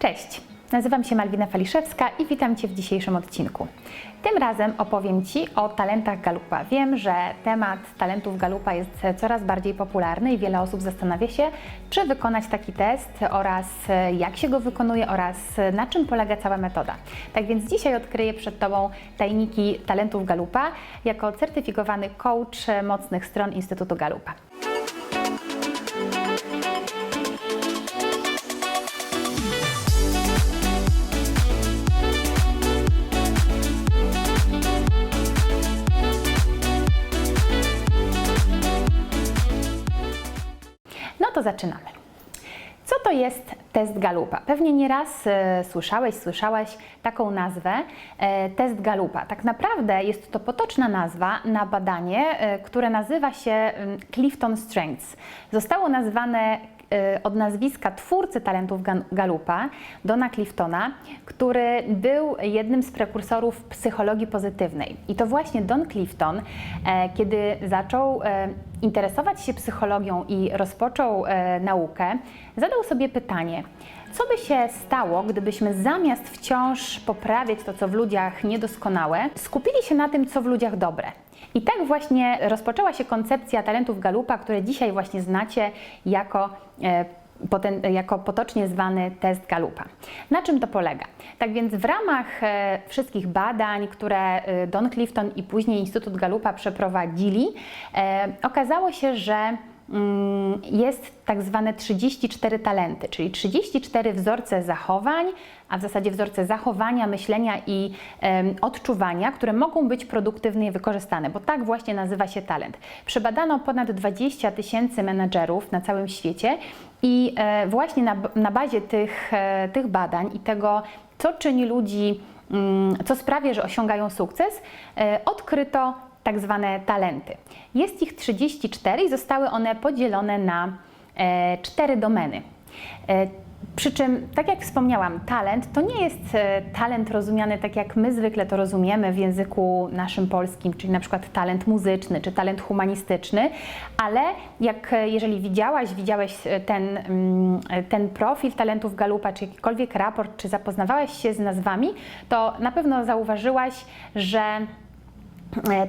Cześć, nazywam się Malwina Faliszewska i witam Cię w dzisiejszym odcinku. Tym razem opowiem Ci o talentach Galupa. Wiem, że temat talentów Galupa jest coraz bardziej popularny i wiele osób zastanawia się, czy wykonać taki test oraz jak się go wykonuje oraz na czym polega cała metoda. Tak więc dzisiaj odkryję przed Tobą tajniki talentów Galupa jako certyfikowany coach mocnych stron Instytutu Galupa. To zaczynamy. Co to jest test Galupa? Pewnie nieraz e, słyszałeś, słyszałaś taką nazwę e, test Galupa. Tak naprawdę jest to potoczna nazwa na badanie, e, które nazywa się mm, Clifton Strengths. Zostało nazwane e, od nazwiska twórcy talentów Galupa, Dona Cliftona, który był jednym z prekursorów psychologii pozytywnej. I to właśnie Don Clifton, e, kiedy zaczął e, interesować się psychologią i rozpoczął e, naukę, zadał sobie pytanie, co by się stało, gdybyśmy zamiast wciąż poprawiać to, co w ludziach niedoskonałe, skupili się na tym, co w ludziach dobre. I tak właśnie rozpoczęła się koncepcja talentów Galupa, które dzisiaj właśnie znacie jako e, jako potocznie zwany test Galupa. Na czym to polega? Tak więc w ramach e, wszystkich badań, które e, Don Clifton i później Instytut Galupa przeprowadzili, e, okazało się, że mm, jest tak zwane 34 talenty, czyli 34 wzorce zachowań, a w zasadzie wzorce zachowania, myślenia i odczuwania, które mogą być produktywnie wykorzystane, bo tak właśnie nazywa się talent. Przebadano ponad 20 tysięcy menedżerów na całym świecie i e, właśnie na, na bazie tych, e, tych badań i tego, co czyni ludzi, mm, co sprawia, że osiągają sukces, e, odkryto tak zwane talenty. Jest ich 34 i zostały one podzielone na cztery domeny. Przy czym, tak jak wspomniałam, talent to nie jest e, talent rozumiany tak, jak my zwykle to rozumiemy w języku naszym polskim, czyli na przykład talent muzyczny czy talent humanistyczny, ale jak e, jeżeli widziałaś, widziałeś e, ten, mm, ten profil talentów Galupa, czy jakikolwiek raport, czy zapoznawałaś się z nazwami, to na pewno zauważyłaś, że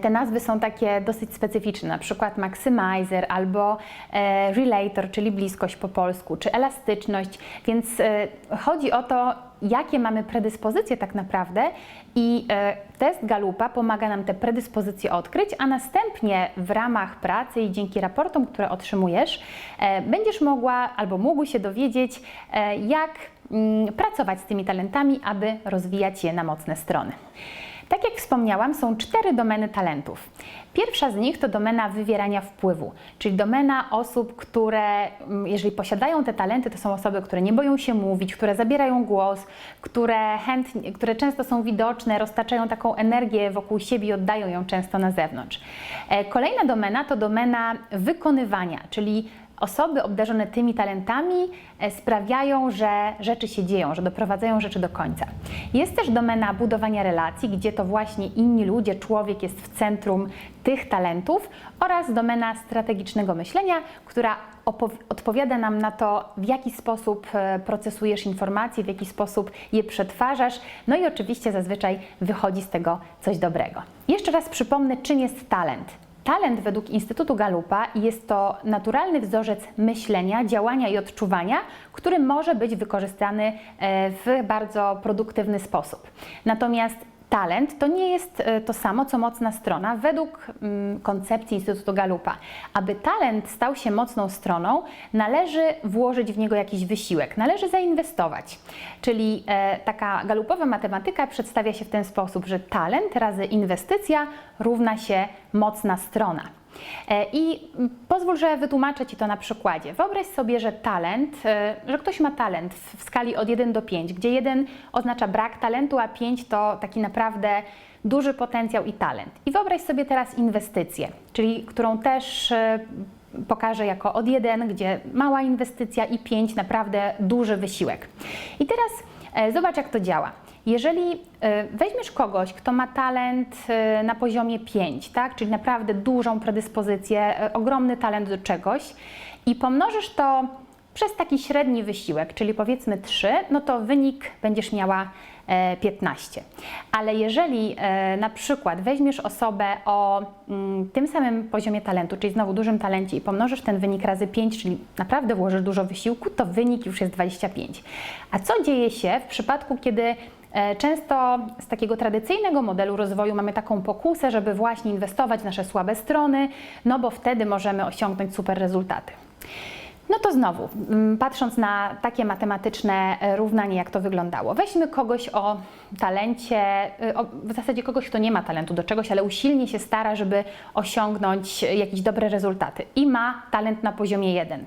te nazwy są takie dosyć specyficzne, na przykład maximizer albo e, relator, czyli bliskość po polsku, czy elastyczność, więc e, chodzi o to, jakie mamy predyspozycje tak naprawdę i e, test Galupa pomaga nam te predyspozycje odkryć, a następnie w ramach pracy i dzięki raportom, które otrzymujesz, e, będziesz mogła albo mógł się dowiedzieć, e, jak mm, pracować z tymi talentami, aby rozwijać je na mocne strony. Tak jak wspomniałam, są cztery domeny talentów. Pierwsza z nich to domena wywierania wpływu, czyli domena osób, które, mm, jeżeli posiadają te talenty, to są osoby, które nie boją się mówić, które zabierają głos, które, chętnie, które często są widoczne, roztaczają taką energię wokół siebie i oddają ją często na zewnątrz. E, Kolejna domena to domena wykonywania, czyli osoby obdarzone tymi talentami e, sprawiają, że rzeczy się dzieją, że doprowadzają rzeczy do końca. Jest też domena budowania relacji, gdzie to właśnie inni ludzie, człowiek jest w centrum tych talentów oraz domena strategicznego myślenia, która odpowiada nam na to, w jaki sposób e, procesujesz informacje, w jaki sposób je przetwarzasz, no i oczywiście zazwyczaj wychodzi z tego coś dobrego. Jeszcze raz przypomnę, czym jest talent. Talent według Instytutu Galupa jest to naturalny wzorzec myślenia, działania i odczuwania, który może być wykorzystany e, w bardzo produktywny sposób. Natomiast talent to nie jest e, to samo, co mocna strona według mm, koncepcji Instytutu Galupa. Aby talent stał się mocną stroną, należy włożyć w niego jakiś wysiłek, należy zainwestować. Czyli e, taka galupowa matematyka przedstawia się w ten sposób, że talent razy inwestycja równa się mocna strona. E, I pozwól, że wytłumaczę Ci to na przykładzie. Wyobraź sobie, że talent, e, że ktoś ma talent w skali od 1 do 5, gdzie 1 oznacza brak talentu, a 5 to taki naprawdę duży potencjał i talent. I wyobraź sobie teraz inwestycję, czyli którą też e, pokażę jako od 1, gdzie mała inwestycja i 5 naprawdę duży wysiłek. I teraz zobacz, jak to działa. Jeżeli e, weźmiesz kogoś, kto ma talent e, na poziomie 5, tak, czyli naprawdę dużą predyspozycję, e, ogromny talent do czegoś i pomnożysz to przez taki średni wysiłek, czyli powiedzmy 3, no to wynik będziesz miała e, 15. Ale jeżeli na przykład weźmiesz osobę o mm, tym samym poziomie talentu, czyli znowu dużym talencie i pomnożysz ten wynik razy 5, czyli naprawdę włożysz dużo wysiłku, to wynik już jest 25. A co dzieje się w przypadku, kiedy Często z takiego tradycyjnego modelu rozwoju mamy taką pokusę, żeby właśnie inwestować w nasze słabe strony, no bo wtedy możemy osiągnąć super rezultaty. No to znowu, mm, patrząc na takie matematyczne e, równanie, jak to wyglądało, weźmy kogoś o talencie, y, o, w zasadzie kogoś, kto nie ma talentu do czegoś, ale usilnie się stara, żeby osiągnąć jakieś dobre rezultaty i ma talent na poziomie 1.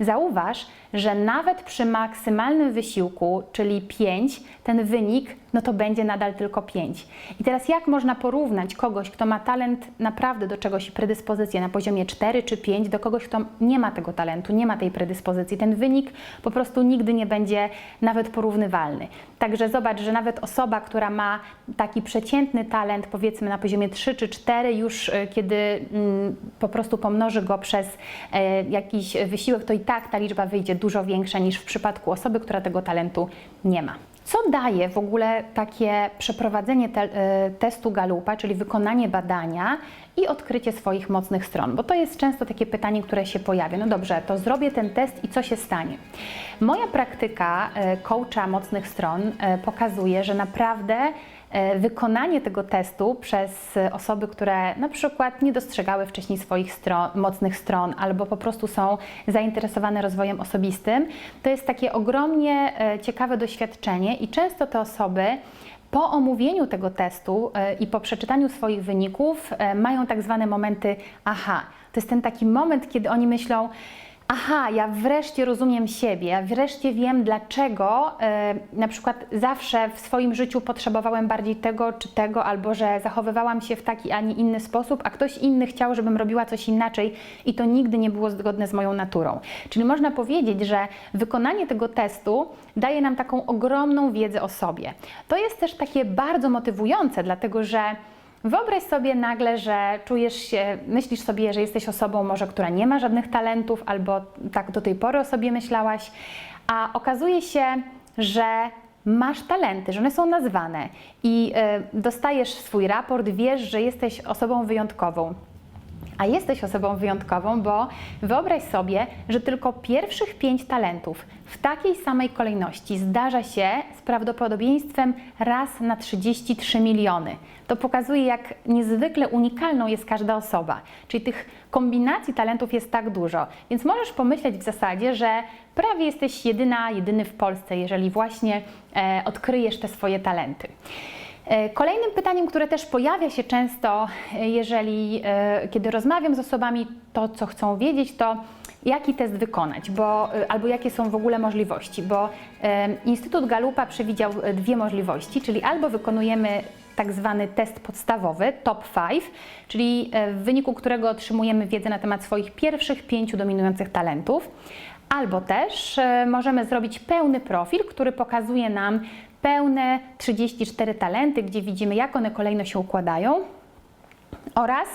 Zauważ, że nawet przy maksymalnym wysiłku, czyli 5, ten wynik, no to będzie nadal tylko 5. I teraz jak można porównać kogoś, kto ma talent naprawdę do czegoś i predyspozycję na poziomie 4 czy 5, do kogoś, kto nie ma tego talentu, nie ma tej predyspozycji? Ten wynik po prostu nigdy nie będzie nawet porównywalny. Także zobacz, że nawet osoba, która ma taki przeciętny talent, powiedzmy na poziomie 3 czy 4, już y, kiedy mm, po prostu pomnoży go przez e, jakiś wysiłek, to i tak ta liczba wyjdzie dużo większa niż w przypadku osoby, która tego talentu nie ma. Co daje w ogóle takie przeprowadzenie te, e, testu Galupa, czyli wykonanie badania i odkrycie swoich mocnych stron? Bo to jest często takie pytanie, które się pojawia. No dobrze, to zrobię ten test i co się stanie? Moja praktyka e, coacha mocnych stron e, pokazuje, że naprawdę e, wykonanie tego testu przez osoby, które na przykład nie dostrzegały wcześniej swoich stron, mocnych stron albo po prostu są zainteresowane rozwojem osobistym, to jest takie ogromnie ciekawe doświadczenie i często te osoby po omówieniu tego testu e, i po przeczytaniu swoich wyników e, mają tak zwane momenty aha. To jest ten taki moment, kiedy oni myślą, aha, ja wreszcie rozumiem siebie, ja wreszcie wiem, dlaczego e, na przykład zawsze w swoim życiu potrzebowałem bardziej tego czy tego, albo że zachowywałam się w taki, a nie inny sposób, a ktoś inny chciał, żebym robiła coś inaczej i to nigdy nie było zgodne z moją naturą. Czyli można powiedzieć, że wykonanie tego testu daje nam taką ogromną wiedzę o sobie. To jest też takie bardzo motywujące, dlatego że Wyobraź sobie nagle, że czujesz się, myślisz sobie, że jesteś osobą może, która nie ma żadnych talentów, albo tak do tej pory o sobie myślałaś, a okazuje się, że masz talenty, że one są nazwane i y, dostajesz swój raport, wiesz, że jesteś osobą wyjątkową. A jesteś osobą wyjątkową, bo wyobraź sobie, że tylko pierwszych pięć talentów w takiej samej kolejności zdarza się z prawdopodobieństwem raz na 33 miliony. To pokazuje, jak niezwykle unikalną jest każda osoba. Czyli tych kombinacji talentów jest tak dużo. Więc możesz pomyśleć w zasadzie, że prawie jesteś jedyna, jedyny w Polsce, jeżeli właśnie e, odkryjesz te swoje talenty. E, Kolejnym pytaniem, które też pojawia się często, e, jeżeli e, kiedy rozmawiam z osobami, to co chcą wiedzieć, to jaki test wykonać, bo, albo jakie są w ogóle możliwości, bo Instytut Galupa przewidział dwie możliwości, czyli albo wykonujemy tak zwany test podstawowy, top 5, czyli w wyniku którego otrzymujemy wiedzę na temat swoich pierwszych pięciu dominujących talentów, albo też możemy zrobić pełny profil, który pokazuje nam pełne 34 talenty, gdzie widzimy, jak one kolejno się układają. Oraz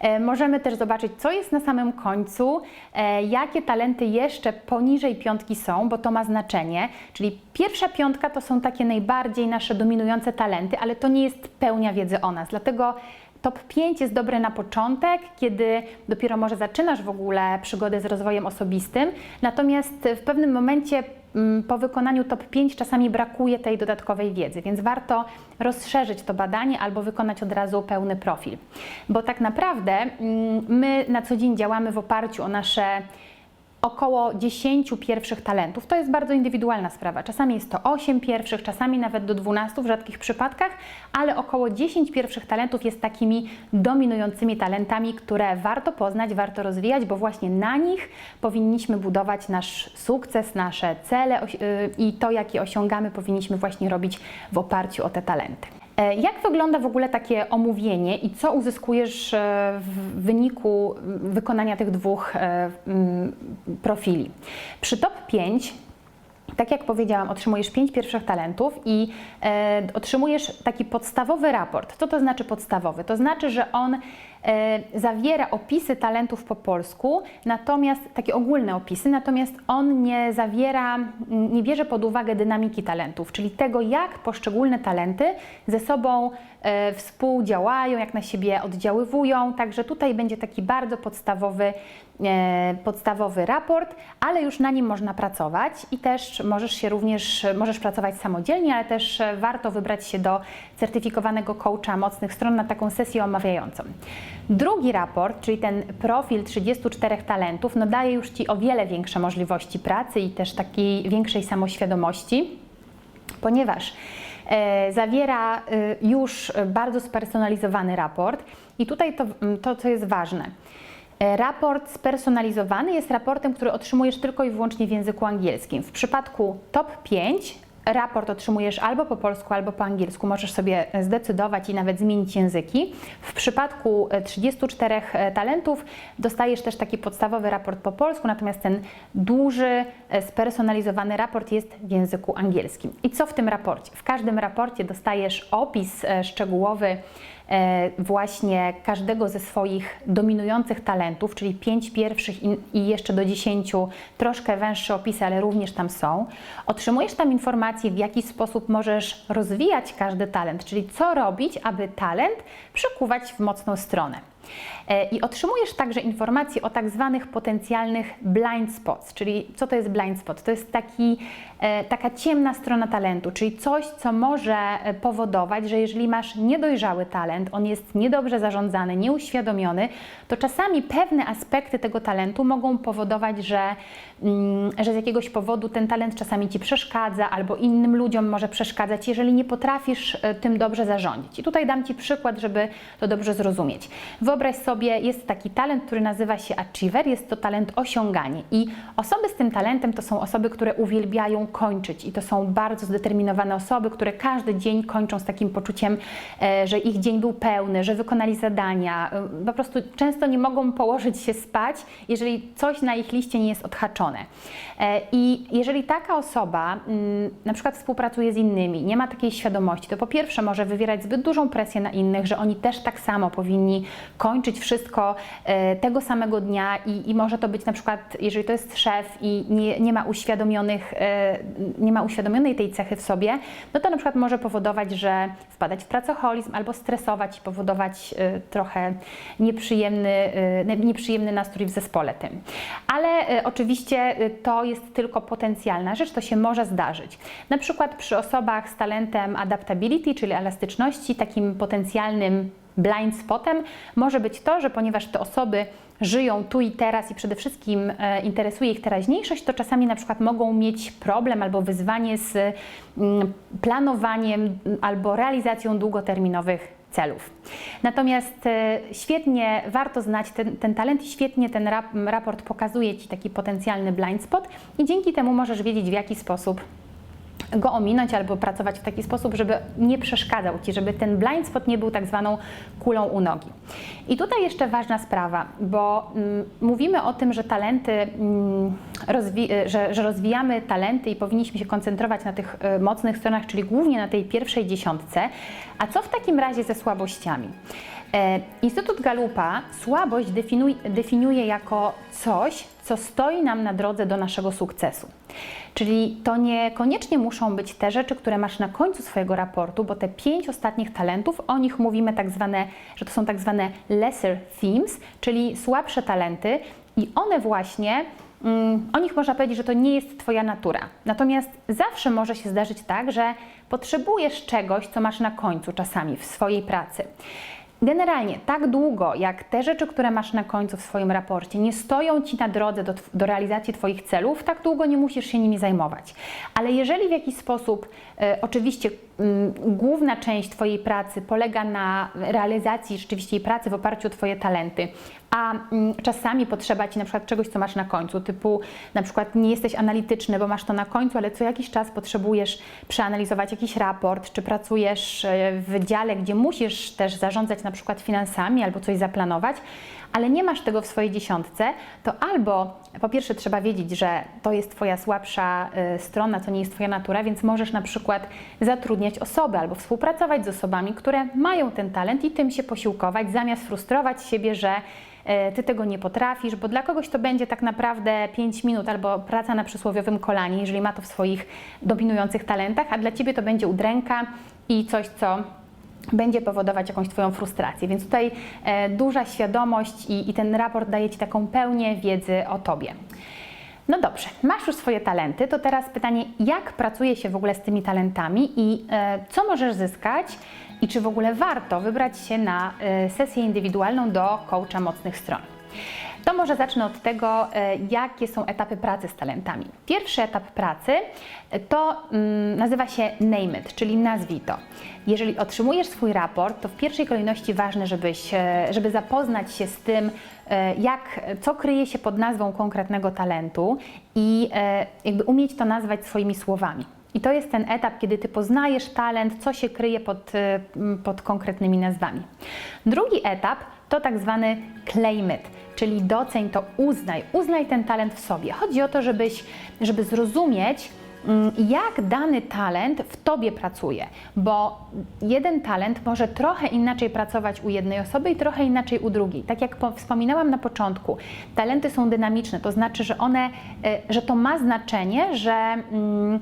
e, możemy też zobaczyć, co jest na samym końcu, e, jakie talenty jeszcze poniżej piątki są, bo to ma znaczenie. Czyli pierwsza piątka to są takie najbardziej nasze dominujące talenty, ale to nie jest pełnia wiedzy o nas. Dlatego Top 5 jest dobre na początek, kiedy dopiero może zaczynasz w ogóle przygodę z rozwojem osobistym, natomiast w pewnym momencie po wykonaniu top 5 czasami brakuje tej dodatkowej wiedzy, więc warto rozszerzyć to badanie albo wykonać od razu pełny profil. Bo tak naprawdę mm, my na co dzień działamy w oparciu o nasze około 10 pierwszych talentów. To jest bardzo indywidualna sprawa. Czasami jest to 8 pierwszych, czasami nawet do 12 w rzadkich przypadkach, ale około 10 pierwszych talentów jest takimi dominującymi talentami, które warto poznać, warto rozwijać, bo właśnie na nich powinniśmy budować nasz sukces, nasze cele y, i to, jakie osiągamy, powinniśmy właśnie robić w oparciu o te talenty. E, Jak wygląda w ogóle takie omówienie i co uzyskujesz e, w wyniku wykonania tych dwóch e, profili? Przy top 5 tak jak powiedziałam, otrzymujesz pięć pierwszych talentów i otrzymujesz taki podstawowy raport. Co to znaczy podstawowy? To znaczy, że on zawiera opisy talentów po polsku, natomiast takie ogólne opisy, natomiast on nie zawiera, nie bierze pod uwagę dynamiki talentów, czyli tego, jak poszczególne talenty ze sobą e, współdziałają, jak na siebie oddziaływują. Także tutaj będzie taki bardzo podstawowy, e, podstawowy raport, ale już na nim można pracować i też możesz się również, możesz pracować samodzielnie, ale też e, warto wybrać się do certyfikowanego coacha mocnych stron na taką sesję omawiającą. Drugi raport, czyli ten profil 34 talentów, no daje już Ci o wiele większe możliwości pracy i też takiej większej samoświadomości, ponieważ e, zawiera e, już bardzo spersonalizowany raport i tutaj to, to co jest ważne. E, Raport spersonalizowany jest raportem, który otrzymujesz tylko i wyłącznie w języku angielskim. W przypadku top 5 raport otrzymujesz albo po polsku, albo po angielsku. Możesz sobie zdecydować i nawet zmienić języki. W przypadku e, 34 talentów dostajesz też taki podstawowy raport po polsku, natomiast ten duży, e, spersonalizowany raport jest w języku angielskim. I co w tym raporcie? W każdym raporcie dostajesz opis e, szczegółowy e, właśnie każdego ze swoich dominujących talentów, czyli pięć pierwszych i, jeszcze do dziesięciu troszkę węższe opisy, ale również tam są. Otrzymujesz tam informacje, w jaki sposób możesz rozwijać każdy talent, czyli co robić, aby talent przekuwać w mocną stronę. E, I otrzymujesz także informacje o tak zwanych potencjalnych blind spots, czyli co to jest blind spot? To jest taki, e, taka ciemna strona talentu, czyli coś, co może e, powodować, że jeżeli masz niedojrzały talent, on jest niedobrze zarządzany, nieuświadomiony, to czasami pewne aspekty tego talentu mogą powodować, że, mm, że z jakiegoś powodu ten talent czasami ci przeszkadza albo innym ludziom może przeszkadzać, jeżeli nie potrafisz tym dobrze zarządzić. I tutaj dam Ci przykład, żeby to dobrze zrozumieć. Wyobraź sobie, jest taki talent, który nazywa się achiever, jest to talent osiąganie. I osoby z tym talentem to są osoby, które uwielbiają kończyć i to są bardzo zdeterminowane osoby, które każdy dzień kończą z takim poczuciem, e, że ich dzień był pełny, że wykonali zadania. E, Po prostu często nie mogą położyć się spać, jeżeli coś na ich liście nie jest odhaczone. E, I jeżeli taka osoba mm, na przykład współpracuje z innymi, nie ma takiej świadomości, to po pierwsze może wywierać zbyt dużą presję na innych, że oni też tak samo powinni kończyć wszystko e, tego samego dnia i, i może to być na przykład, jeżeli to jest szef i nie, nie ma uświadomionych, e, nie ma uświadomionej tej cechy w sobie, no to na przykład może powodować, że wpadać w pracoholizm albo stresować i powodować e, trochę nieprzyjemny, nieprzyjemny nastrój w zespole tym. Ale oczywiście to jest tylko potencjalna rzecz, to się może zdarzyć. Na przykład przy osobach z talentem adaptability, czyli elastyczności, takim potencjalnym blind spotem może być to, że ponieważ te osoby żyją tu i teraz i przede wszystkim e, interesuje ich teraźniejszość, to czasami na przykład mogą mieć problem albo wyzwanie z mm, planowaniem albo realizacją długoterminowych celów. Natomiast e, świetnie warto znać ten, ten talent i świetnie ten rap, raport pokazuje Ci taki potencjalny blind spot i dzięki temu możesz wiedzieć w jaki sposób go ominąć albo pracować w taki sposób, żeby nie przeszkadzał Ci, żeby ten blind spot nie był tak zwaną kulą u nogi. I tutaj jeszcze ważna sprawa, bo mm, mówimy o tym, że talenty, mm, rozwi- że, że rozwijamy talenty i powinniśmy się koncentrować na tych e, mocnych stronach, czyli głównie na tej pierwszej dziesiątce. A co w takim razie ze słabościami? E, Instytut Galupa słabość definiuj, definiuje jako coś, co stoi nam na drodze do naszego sukcesu. Czyli to niekoniecznie muszą być te rzeczy, które masz na końcu swojego raportu, bo te pięć ostatnich talentów, o nich mówimy tak zwane, że to są tak zwane lesser themes, czyli słabsze talenty i one właśnie mm, o nich można powiedzieć, że to nie jest Twoja natura. Natomiast zawsze może się zdarzyć tak, że potrzebujesz czegoś, co masz na końcu czasami w swojej pracy. Generalnie, tak długo jak te rzeczy, które masz na końcu w swoim raporcie, nie stoją ci na drodze do, do, realizacji Twoich celów, tak długo nie musisz się nimi zajmować. Ale jeżeli w jakiś sposób, e, oczywiście, m, główna część Twojej pracy polega na realizacji rzeczywiście jej pracy w oparciu o Twoje talenty, a mm, czasami potrzeba Ci na przykład czegoś, co masz na końcu, typu na przykład nie jesteś analityczny, bo masz to na końcu, ale co jakiś czas potrzebujesz przeanalizować jakiś raport, czy pracujesz e, w dziale, gdzie musisz też zarządzać na przykład finansami albo coś zaplanować, ale nie masz tego w swojej dziesiątce, to albo po pierwsze trzeba wiedzieć, że to jest Twoja słabsza y, strona, to nie jest Twoja natura, więc możesz na przykład zatrudniać osoby albo współpracować z osobami, które mają ten talent i tym się posiłkować, zamiast frustrować siebie, że y, ty tego nie potrafisz, bo dla kogoś to będzie tak naprawdę 5 minut albo praca na przysłowiowym kolanie, jeżeli ma to w swoich dominujących talentach, a dla ciebie to będzie udręka i coś, co będzie powodować jakąś Twoją frustrację. Więc tutaj e, duża świadomość i, i ten raport daje Ci taką pełnię wiedzy o Tobie. No dobrze, masz już swoje talenty, to teraz pytanie, jak pracuje się w ogóle z tymi talentami i e, co możesz zyskać i czy w ogóle warto wybrać się na e, sesję indywidualną do coacha mocnych stron. To może zacznę od tego, e, jakie są etapy pracy z talentami. Pierwszy etap pracy e, to mm, nazywa się name it, czyli nazwij to. Jeżeli otrzymujesz swój raport, to w pierwszej kolejności ważne, żebyś, e, żeby zapoznać się z tym, jak, co kryje się pod nazwą konkretnego talentu i jakby umieć to nazwać swoimi słowami. I to jest ten etap, kiedy ty poznajesz talent, co się kryje pod, pod konkretnymi nazwami. Drugi etap to tak zwany claim it, czyli doceń to, uznaj, uznaj ten talent w sobie. Chodzi o to, żebyś, żeby zrozumieć, mm, jak dany talent w tobie pracuje, bo jeden talent może trochę inaczej pracować u jednej osoby i trochę inaczej u drugiej. Tak jak po- wspominałam na początku, talenty są dynamiczne, to znaczy, że one, e, że to ma znaczenie, że mm,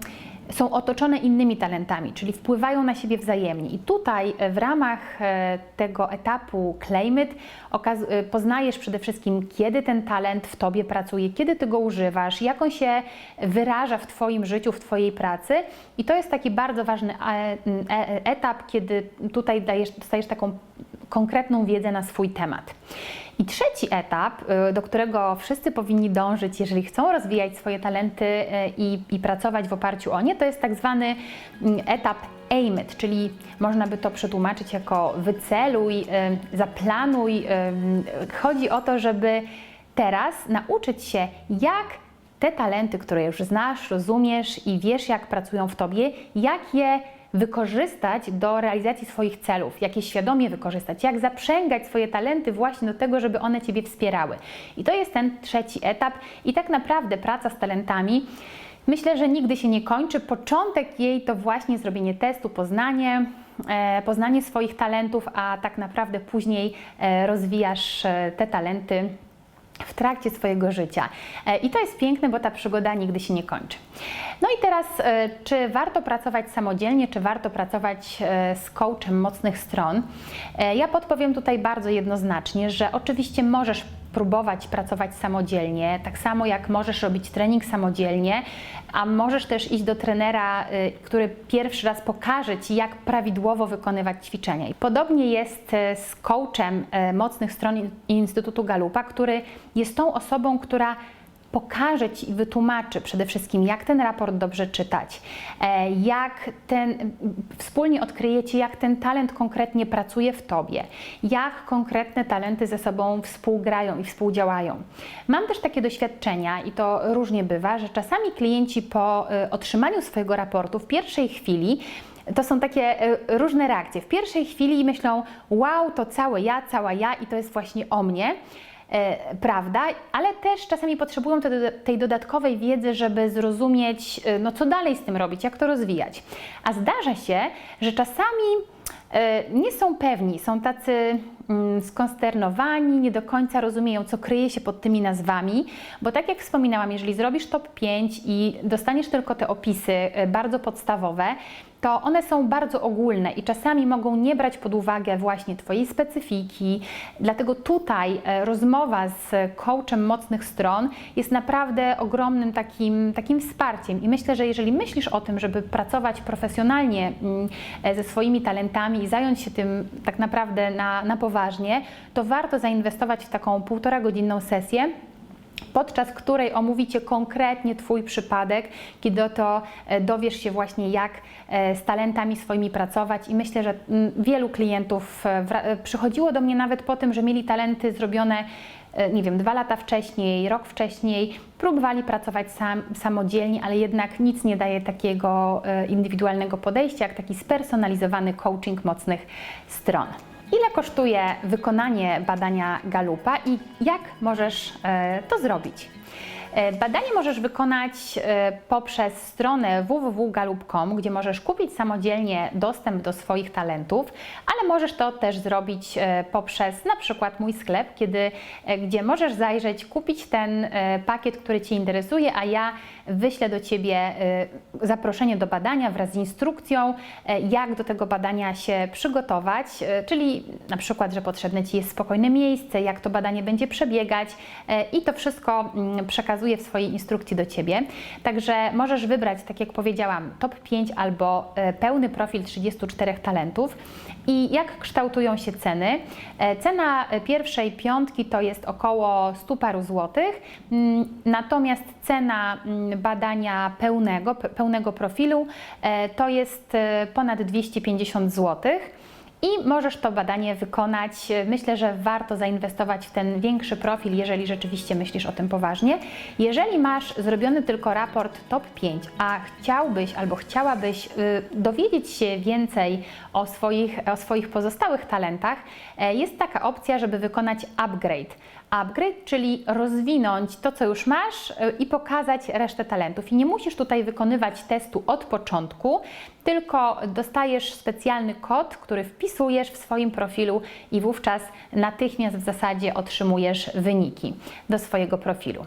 są otoczone innymi talentami, czyli wpływają na siebie wzajemnie. I tutaj e, w ramach e, tego etapu Claim It e, poznajesz przede wszystkim, kiedy ten talent w tobie pracuje, kiedy ty go używasz, jak on się wyraża w twoim życiu, w twojej pracy. I to jest taki bardzo ważny etap, kiedy tutaj dajesz, dostajesz taką konkretną wiedzę na swój temat. I trzeci etap, y, do którego wszyscy powinni dążyć, jeżeli chcą rozwijać swoje talenty y, i, i pracować w oparciu o nie, to jest tak zwany mm, etap aim it, czyli można by to przetłumaczyć jako wyceluj, y, zaplanuj. Chodzi o to, żeby teraz nauczyć się, jak te talenty, które już znasz, rozumiesz i wiesz, jak pracują w tobie, jak je wykorzystać do realizacji swoich celów, jak je świadomie wykorzystać, jak zaprzęgać swoje talenty właśnie do tego, żeby one Ciebie wspierały. I to jest ten trzeci etap i tak naprawdę praca z talentami myślę, że nigdy się nie kończy. Początek jej to właśnie zrobienie testu, poznanie, e, poznanie swoich talentów, a tak naprawdę później e, rozwijasz e, te talenty w trakcie swojego życia. E, I to jest piękne, bo ta przygoda nigdy się nie kończy. No i teraz, e, czy warto pracować samodzielnie, czy warto pracować e, z coachem mocnych stron? Ja podpowiem tutaj bardzo jednoznacznie, że oczywiście możesz próbować pracować samodzielnie, tak samo jak możesz robić trening samodzielnie, a możesz też iść do trenera, y, który pierwszy raz pokaże Ci, jak prawidłowo wykonywać ćwiczenia. I podobnie jest y, z coachem y, mocnych stron in- Instytutu Galupa, który jest tą osobą, która pokaże Ci i wytłumaczy przede wszystkim, jak ten raport dobrze czytać, e, jak ten, wspólnie odkryjecie, jak ten talent konkretnie pracuje w Tobie, jak konkretne talenty ze sobą współgrają i współdziałają. Mam też takie doświadczenia i to różnie bywa, że czasami klienci po e, otrzymaniu swojego raportu w pierwszej chwili to są takie e, różne reakcje. W pierwszej chwili myślą, wow, to całe ja, cała ja i to jest właśnie o mnie prawda, ale też czasami potrzebują te, tej dodatkowej wiedzy, żeby zrozumieć, e, no co dalej z tym robić, jak to rozwijać. A zdarza się, że czasami e, nie są pewni, są tacy mm, skonsternowani, nie do końca rozumieją, co kryje się pod tymi nazwami, bo tak jak wspominałam, jeżeli zrobisz top 5 i dostaniesz tylko te opisy e, bardzo podstawowe, to one są bardzo ogólne i czasami mogą nie brać pod uwagę właśnie Twojej specyfiki. Dlatego tutaj e, rozmowa z coachem mocnych stron jest naprawdę ogromnym takim, takim wsparciem. I myślę, że jeżeli myślisz o tym, żeby pracować profesjonalnie mm, e, ze swoimi talentami i zająć się tym tak naprawdę na, na poważnie, to warto zainwestować w taką półtora godzinną sesję podczas której omówicie konkretnie Twój przypadek, kiedy oto e, dowiesz się właśnie, jak e, z talentami swoimi pracować. I myślę, że mm, wielu klientów e, przychodziło do mnie nawet po tym, że mieli talenty zrobione. Nie wiem, dwa lata wcześniej, rok wcześniej, próbowali pracować sam, samodzielnie, ale jednak nic nie daje takiego indywidualnego podejścia, jak taki spersonalizowany coaching mocnych stron. Ile kosztuje wykonanie badania Galupa i jak możesz e, to zrobić. E, Badanie możesz wykonać e, poprzez stronę www.galup.com, gdzie możesz kupić samodzielnie dostęp do swoich talentów, ale możesz to też zrobić poprzez na przykład mój sklep, kiedy, gdzie możesz zajrzeć, kupić ten pakiet, który Cię interesuje, a ja wyślę do Ciebie e, zaproszenie do badania wraz z instrukcją, e, jak do tego badania się przygotować, e, czyli na przykład, że potrzebne Ci jest spokojne miejsce, jak to badanie będzie przebiegać i to wszystko mm, przekazuję w swojej instrukcji do Ciebie. Także możesz wybrać, tak jak powiedziałam, top 5 albo pełny profil 34 talentów. I jak kształtują się ceny? Cena pierwszej piątki to jest około 100 paru złotych, mm, natomiast cena mm, badania pełnego, pe- pełnego profilu e, to jest e, ponad 250 złotych. I możesz to badanie wykonać. Myślę, że warto zainwestować w ten większy profil, jeżeli rzeczywiście myślisz o tym poważnie. Jeżeli masz zrobiony tylko raport top 5, a chciałbyś albo chciałabyś y, dowiedzieć się więcej o swoich, o swoich pozostałych talentach, e, jest taka opcja, żeby wykonać upgrade. Upgrade, czyli rozwinąć to, co już masz y, i pokazać resztę talentów. I nie musisz tutaj wykonywać testu od początku, tylko dostajesz specjalny kod, który wpisujesz w swoim profilu i wówczas natychmiast w zasadzie otrzymujesz wyniki do swojego profilu.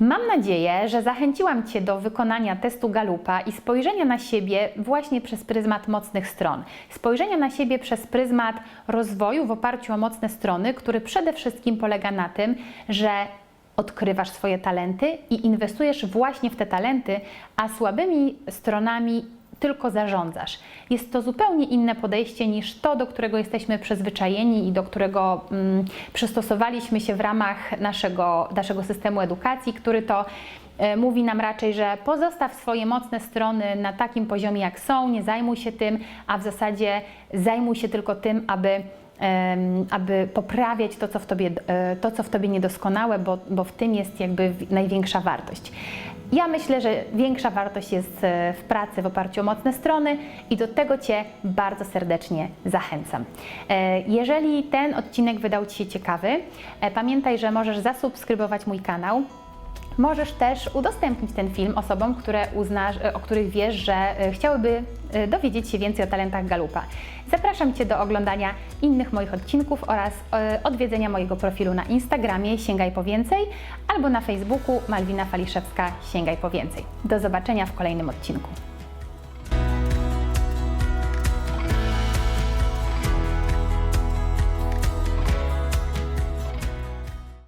Mam nadzieję, że zachęciłam Cię do wykonania testu Galupa i spojrzenia na siebie właśnie przez pryzmat mocnych stron. Spojrzenia na siebie przez pryzmat rozwoju w oparciu o mocne strony, który przede wszystkim polega na tym, że odkrywasz swoje talenty i inwestujesz właśnie w te talenty, a słabymi stronami tylko zarządzasz. Jest to zupełnie inne podejście niż to, do którego jesteśmy przyzwyczajeni i do którego mm, przystosowaliśmy się w ramach naszego, naszego systemu edukacji, który to e, mówi nam raczej, że pozostaw swoje mocne strony na takim poziomie, jak są, nie zajmuj się tym, a w zasadzie zajmuj się tylko tym, aby aby poprawiać to, co w tobie, e, to, co w tobie niedoskonałe, bo, bo w tym jest jakby największa wartość. Ja myślę, że większa wartość jest e, w pracy w oparciu o mocne strony i do tego Cię bardzo serdecznie zachęcam. E, Jeżeli ten odcinek wydał Ci się ciekawy, pamiętaj, że możesz zasubskrybować mój kanał. Możesz też udostępnić ten film osobom, które uznasz, e, o których wiesz, że e, chciałyby e, dowiedzieć się więcej o talentach Galupa. Zapraszam Cię do oglądania innych moich odcinków oraz odwiedzenia mojego profilu na Instagramie Sięgaj po więcej albo na Facebooku Malwina Faliszewska Sięgaj po więcej. Do zobaczenia w kolejnym odcinku.